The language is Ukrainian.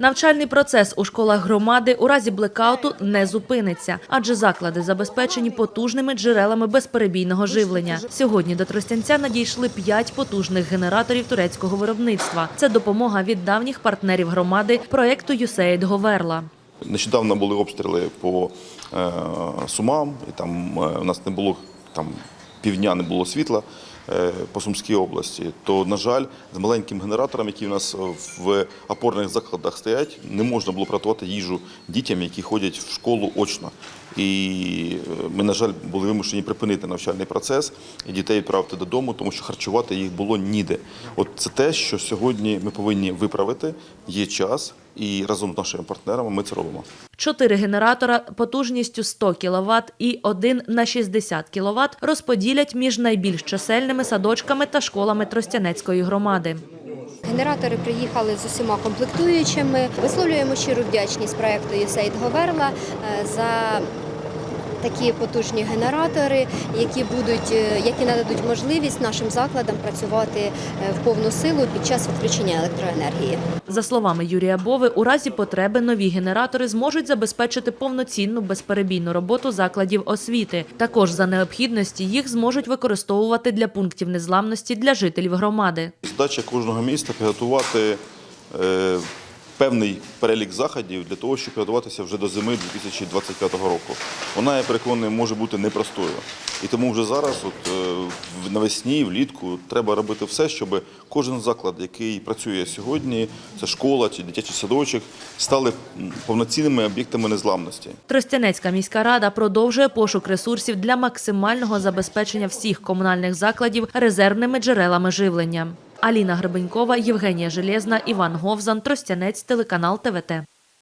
Навчальний процес у школах громади у разі блекауту не зупиниться, адже заклади забезпечені потужними джерелами безперебійного живлення. Сьогодні до Тростянця надійшли п'ять потужних генераторів турецького виробництва. Це допомога від давніх партнерів громади проекту «USAID Говерла. Нещодавно були обстріли по е, Сумам, і там е, у нас не було там півдня не було світла по Сумській області. То, на жаль, з маленьким генератором, які у нас в опорних закладах стоять, не можна було приготувати їжу дітям, які ходять в школу очно. І е, ми, на жаль, були вимушені припинити навчальний процес і дітей відправити додому, тому що харчувати їх було ніде. От це те, що сьогодні ми повинні виправити. Є час, і разом з нашими партнерами ми це робимо. Чотири генератора потужністю 100 кВт і один на 60 кВт розподілять між найбільш чисельними садочками та школами Тростянецької громади. Генератори приїхали з усіма комплектуючими. Висловлюємо щиру вдячність проекту «USAID Говерла за такі потужні генератори, які будуть, е, які нададуть можливість нашим закладам працювати е, в повну силу під час відключення електроенергії. За словами Юрія Бови, у разі потреби нові генератори зможуть забезпечити повноцінну безперебійну роботу закладів освіти. Також за необхідності їх зможуть використовувати для пунктів незламності для жителів громади. Задача кожного міста підготувати е, певний перелік заходів для того, щоб підготуватися вже до зими 2025 року. Вона, я переконаний, може бути непростою. І тому вже зараз, от, е, навесні, влітку, треба робити все, щоб кожен заклад, який працює сьогодні, це школа чи дитячий садочок, стали повноцінними об'єктами незламності. Тростянецька міська рада продовжує пошук ресурсів для максимального забезпечення всіх комунальних закладів резервними джерелами живлення. Аліна Гребенькова, Євгенія Железна, Іван Говзан, Тростянець, телеканал ТВТ.